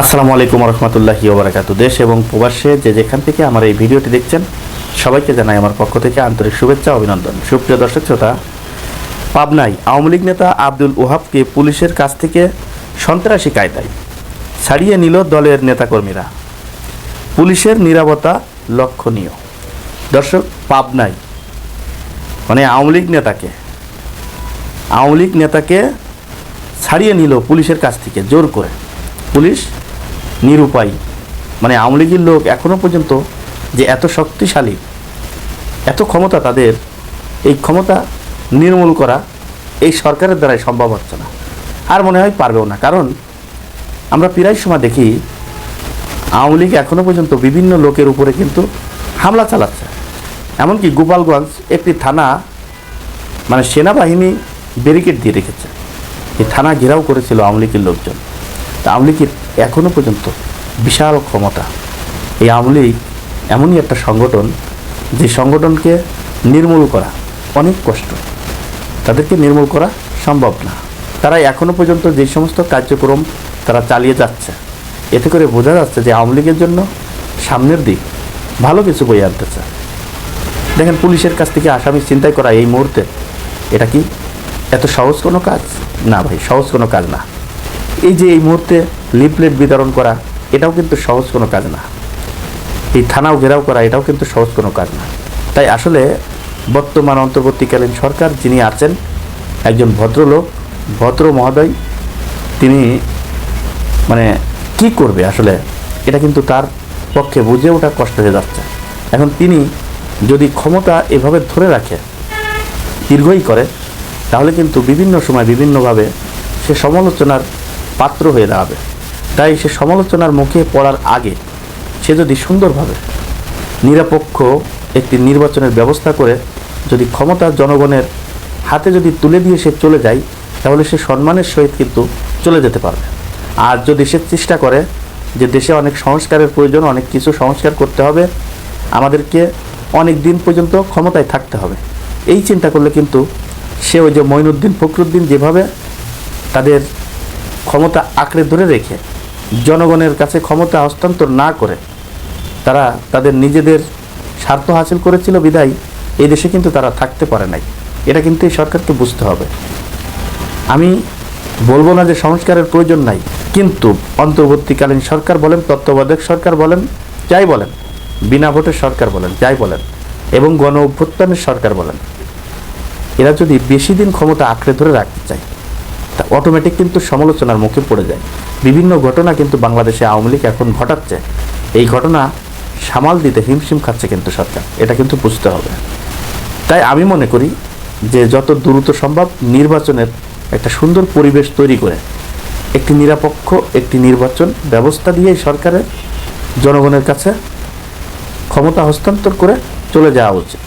আসসালামু আলাইকুম রহমতুল্লাহি ওবরাকাত দেশ এবং প্রবাসে যে যেখান থেকে আমার এই ভিডিওটি দেখছেন, সবাইকে জানাই আমার পক্ষ থেকে আন্তরিক শুভেচ্ছা অভিনন্দন। সুপ্রিয় দর্শক শ্রোতা, পাবনায় আওয়ামী লীগ নেতা আব্দুল ওহাবকে পুলিশের কাছ থেকে সন্ত্রাসী কায়দায় ছাড়িয়ে নিল দলের নেতাকর্মীরা। পুলিশের নিরাপত্তা লক্ষণীয়। দর্শক, পাবনায় মানে আওয়ামী লীগ নেতাকে, আওয়ামী লীগ নেতাকে ছাড়িয়ে নিল পুলিশের কাছ থেকে জোর করে। পুলিশ নিরুপায়। মানে আওয়ামী লীগের লোক এখনও পর্যন্ত যে এত শক্তিশালী, এত ক্ষমতা তাদের, এই ক্ষমতা নির্মূল করা এই সরকারের দ্বারাই সম্ভব হচ্ছে না। আর মনে হয় পারবেও না। কারণ আমরা প্রায় সময় দেখি আওয়ামী লীগ এখনও পর্যন্ত বিভিন্ন লোকের উপরে কিন্তু হামলা চালাচ্ছে। এমনকি গোপালগঞ্জ একটি থানা মানে সেনাবাহিনী ব্যারিকেড দিয়ে রেখেছে। এই থানা ঘেরাও করেছিল আওয়ামী লীগের লোকজন। তা আওয়ামী লীগের এখনও পর্যন্ত বিশাল ক্ষমতা। এই আওয়ামী লীগ এমনই একটা সংগঠন, যে সংগঠনকে নির্মূল করা অনেক কষ্ট। তাদেরকে নির্মূল করা সম্ভব না। তারা এখনও পর্যন্ত যে সমস্ত কার্যক্রম তারা চালিয়ে যাচ্ছে, এতে করে বোঝা যাচ্ছে যে আওয়ামী লীগের জন্য সামনের দিক ভালো কিছু বই আনতে চায় দেখেন, পুলিশের কাছ থেকে আসামি চিন্তাই করা এই মুহূর্তে এটা কি এত সহজ কোনো কাজ? না ভাই, সহজ কোনো কাজ না। এই যে এই মুহূর্তে লিফলেট বিতরণ করা, এটাও কিন্তু সহজ কোনো কাজ না। এই থানাও ঘেরাও করা, এটাও কিন্তু সহজ কোনো কাজ না। তাই আসলে বর্তমান অন্তর্বর্তীকালীন সরকার যিনি আছেন, একজন ভদ্রলোক, ভদ্র মহোদয়, তিনি মানে কি করবে আসলে? এটা কিন্তু তার পক্ষে বুঝে ওঠা কষ্ট হয়ে যাচ্ছে। এখন তিনি যদি ক্ষমতা এভাবে ধরে রাখে, দীর্ঘই করে, তাহলে কিন্তু বিভিন্ন সময় বিভিন্নভাবে সে সমালোচনার পাত্র হয়ে দাঁড়াবে। তাই সে সমালোচনার মুখে পড়ার আগে সে যদি সুন্দরভাবে নিরপেক্ষ একটি নির্বাচনের ব্যবস্থা করে, যদি ক্ষমতা জনগণের হাতে যদি তুলে দিয়ে সে চলে যায়, তাহলে সে সম্মানের সহিত কিন্তু চলে যেতে পারবে। আর যদি সে চেষ্টা করে যে দেশে অনেক সংস্কারের প্রয়োজন, অনেক কিছু সংস্কার করতে হবে, আমাদেরকে অনেক দিন পর্যন্ত ক্ষমতায় থাকতে হবে। এই চিন্তা করলে কিন্তু সে ওই যে মঈনুদ্দিন ফখরুদ্দিন যেভাবে তাদের ক্ষমতা আঁকড়ে ধরে রেখে জনগণের কাছে ক্ষমতা হস্তান্তর না করে তারা তাদের নিজেদের স্বার্থ হাসিল করেছিল বিদায়, এই দেশে কিন্তু তারা থাকতে পারে নাই। এটা কিন্তু এই সরকারকে বুঝতে হবে। আমি বলব না যে সংস্কারের প্রয়োজন নাই, কিন্তু অন্তর্বর্তীকালীন সরকার বলেন, তত্ত্বাবধায়ক সরকার বলেন, যাই বলেন, বিনা ভোটের সরকার বলেন, যাই বলেন, এবং গণ অভ্যুত্থানের সরকার বলেন। এরা যদি বেশি দিন ক্ষমতা আঁকড়ে ধরে রাখতে চায় অটোমেটিক কিন্তু সমালোচনার মুখে পড়ে যায়। বিভিন্ন ঘটনা কিন্তু বাংলাদেশে আওয়ামী লীগ এখন ঘটাচ্ছে। এই ঘটনা সামাল দিতে হিমশিম খাচ্ছে কিন্তু সরকার। এটা কিন্তু বুঝতে হবে। তাই আমি মনে করি যে যত দ্রুত সম্ভব নির্বাচনের একটা সুন্দর পরিবেশ তৈরি করে, একটি নিরপেক্ষ, একটি নির্বাচন ব্যবস্থা দিয়ে সরকারের জনগণের কাছে ক্ষমতা হস্তান্তর করে চলে যাওয়া উচিত।